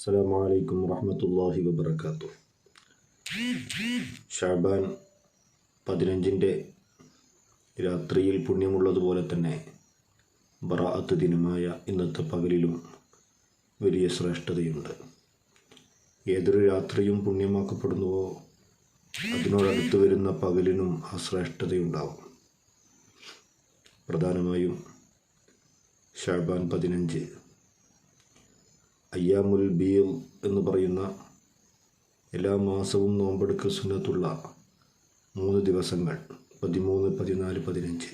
അസ്സലാമു അലൈക്കും വറഹ്മത്തുള്ളാഹി വബറകാത്തു. ഷാബാൻ പതിനഞ്ചിന്റെ രാത്രിയിൽ പുണ്യമുള്ളതുപോലെ തന്നെ ബറാഅത്ത് ദിനമായ ഇന്നത്തെ പകലിലും വലിയ ശ്രേഷ്ഠതയുണ്ട്. ഏതൊരു രാത്രിയും പുണ്യമാക്കപ്പെടുന്നുവോ അതിനോടടുത്ത് വരുന്ന പകലിനും ആ ശ്രേഷ്ഠതയുണ്ടാവും. പ്രധാനമായും ഷാബാൻ പതിനഞ്ച് അയ്യാമുൽ ബീൽ എന്ന് പറയുന്ന എല്ലാ മാസവും നോമ്പെടുക്കൽ സുന്നത്തുള്ള മൂന്ന് ദിവസങ്ങൾ പതിമൂന്ന് പതിനാല് പതിനഞ്ച്.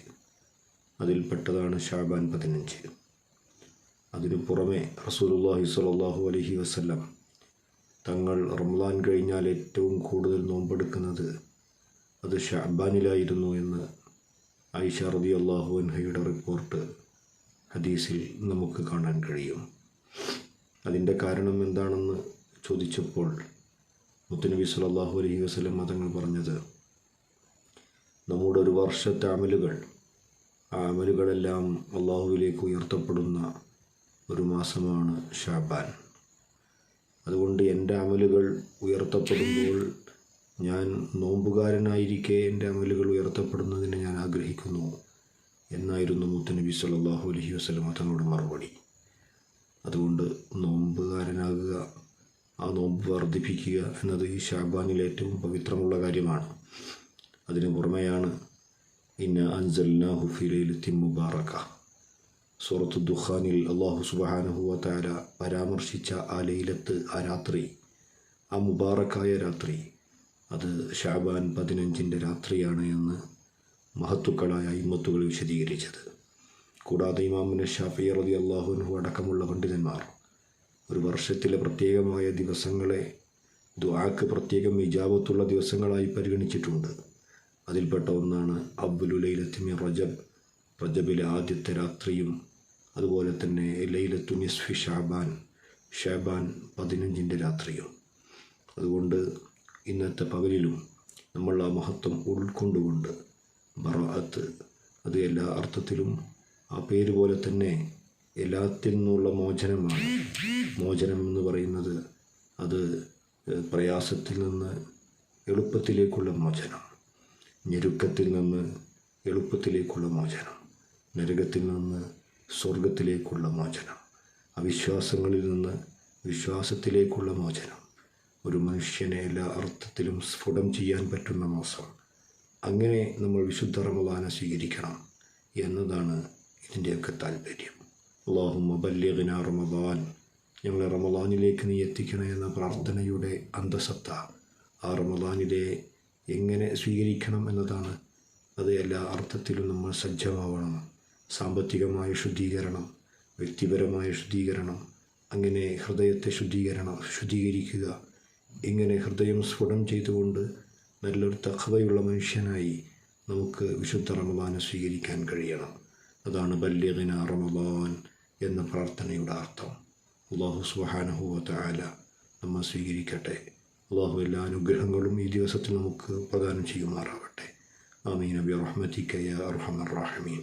അതിൽപ്പെട്ടതാണ് ഷാബാൻ പതിനഞ്ച്. അതിനു പുറമെ റസൂലുള്ളാഹി സ്വല്ലല്ലാഹു അലൈഹി വസല്ലം തങ്ങൾ റംലാൻ കഴിഞ്ഞാൽ ഏറ്റവും കൂടുതൽ നോമ്പെടുക്കുന്നത് അത് ഷാബാനിലായിരുന്നു എന്ന് ആയിഷ റബി അള്ളാഹു അൻഹയുടെ റിപ്പോർട്ട് ഹദീസിൽ നമുക്ക് കാണാൻ കഴിയും. അതിന്റെ കാരണം എന്താണെന്ന് ചോദിച്ചപ്പോൾ മുത്തുനബി സല്ലല്ലാഹു അലഹി വസ്ലം മതങ്ങൾ പറഞ്ഞത് നമ്മുടെ ഒരു വർഷത്തെ അമലുകൾ ആ അമലുകളെല്ലാം അള്ളാഹുവിലേക്ക് ഉയർത്തപ്പെടുന്ന ഒരു മാസമാണ് ഷാബാൻ. അതുകൊണ്ട് എന്റെ അമലുകൾ ഉയർത്തപ്പെടുമ്പോൾ ഞാൻ നോമ്പുകാരനായിരിക്കെ എന്റെ അമലുകൾ ഉയർത്തപ്പെടുന്നതിന് ഞാൻ ആഗ്രഹിക്കുന്നു എന്നായിരുന്നു മുത്തനബി സല്ലല്ലാഹു അലഹി വസ്ലം തങ്ങളുടെ മറുപടി. അതുകൊണ്ട് നോമ്പുകാരനാകുക ആ നോമ്പ് വർദ്ധിപ്പിക്കുക എന്നത് ഈ ഷാബാനിൽ ഏറ്റവും പവിത്രമുള്ള കാര്യമാണ്. അതിനു പുറമെയാണ് ഇന്ന അൻസൽന ഹുഫിലത്തി മുബാറക്ക സൂറത്ത് ദുഖാനിൽ അള്ളാഹു സുബാനഹുവ താര പരാമർശിച്ച ആ ലൈലത്ത് ആ രാത്രി ആ മുബാറക്കായ രാത്രി അത് ഷാബാൻ പതിനഞ്ചിന്റെ രാത്രിയാണ് എന്ന് മഹത്തുക്കളായ ഇമ്മത്തുകൾ വിശദീകരിച്ചത്. കൂടാതെ ഇമാമിന് ഷാഫി റതി അള്ളാഹുനഹു അടക്കമുള്ള പണ്ഡിതന്മാർ ഒരു വർഷത്തിലെ പ്രത്യേകമായ ദിവസങ്ങളെ ദുആക്ക് പ്രത്യേകം ഇജാബത്തുള്ള ദിവസങ്ങളായി പരിഗണിച്ചിട്ടുണ്ട്. അതിൽപ്പെട്ട ഒന്നാണ് അബ്ബുലു ലൈലത്തിമി റജബ് റജബിലെ ആദ്യത്തെ രാത്രിയും അതുപോലെ തന്നെ ലൈലത്തു നിസ്ഫി ഷാബാൻ ഷാബാൻ പതിനഞ്ചിന്റെ രാത്രിയും. അതുകൊണ്ട് ഇന്നത്തെ പകലിലും നമ്മൾ ആ മഹത്വം ഉൾക്കൊണ്ടുകൊണ്ട് ബറാഅത്ത് അത് എല്ലാ അർത്ഥത്തിലും ആ പേര് പോലെ തന്നെ എല്ലാത്തിൽ നിന്നുള്ള മോചനമാണ്. മോചനം എന്ന് പറയുന്നത് അത് പ്രയാസത്തിൽ നിന്ന് എളുപ്പത്തിലേക്കുള്ള മോചനം ഞെരുക്കത്തിൽ നിന്ന് എളുപ്പത്തിലേക്കുള്ള മോചനം നരകത്തിൽ നിന്ന് സ്വർഗത്തിലേക്കുള്ള മോചനം അവിശ്വാസങ്ങളിൽ നിന്ന് വിശ്വാസത്തിലേക്കുള്ള മോചനം ഒരു മനുഷ്യനെ എല്ലാ അർത്ഥത്തിലും സ്ഫുടം ചെയ്യാൻ പറ്റുന്ന മാസം അങ്ങനെ നമ്മൾ വിശുദ്ധ റമദാനെ സ്വീകരിക്കണം എന്നതാണ് ഇതിന്റെയൊക്കെ താല്പര്യം. അള്ളാഹു ബല്യഗന റമബാൻ ഞങ്ങളെ റമദാനിലേക്ക് നീ എത്തിക്കണേ എന്ന പ്രാർത്ഥനയുടെ അന്തസത്ത. ആ റമദാനിലെ എങ്ങനെ സ്വീകരിക്കണം എന്നതാണ് അത് എല്ലാ അർത്ഥത്തിലും നമ്മൾ സജ്ജമാവണം. സാമ്പത്തികമായ ശുദ്ധീകരണം വ്യക്തിപരമായ ശുദ്ധീകരണം അങ്ങനെ ഹൃദയത്തെ ശുദ്ധീകരണം ശുദ്ധീകരിക്കുക. ഇങ്ങനെ ഹൃദയം സ്ഫുടം ചെയ്തുകൊണ്ട് നല്ലൊരു തഖവയുള്ള മനുഷ്യനായി നമുക്ക് വിശുദ്ധ റമദാനെ സ്വീകരിക്കാൻ കഴിയണം. അതാണ് ബല്യഗിന റമദാൻ എന്ന പ്രാർത്ഥനയുടെ അർത്ഥം. അള്ളാഹു സുഹാനഹുവത്ത ആല നമ്മെ സ്വീകരിക്കട്ടെ. അള്ളാഹു എല്ലാ അനുഗ്രഹങ്ങളും ഈ ദിവസത്തിൽ നമുക്ക് പ്രദാനം ചെയ്യുമാറാവട്ടെ. ആമീൻ. നബി റഹ്മത്തിക്കയ അർഹമർ റാഹിമീൻ.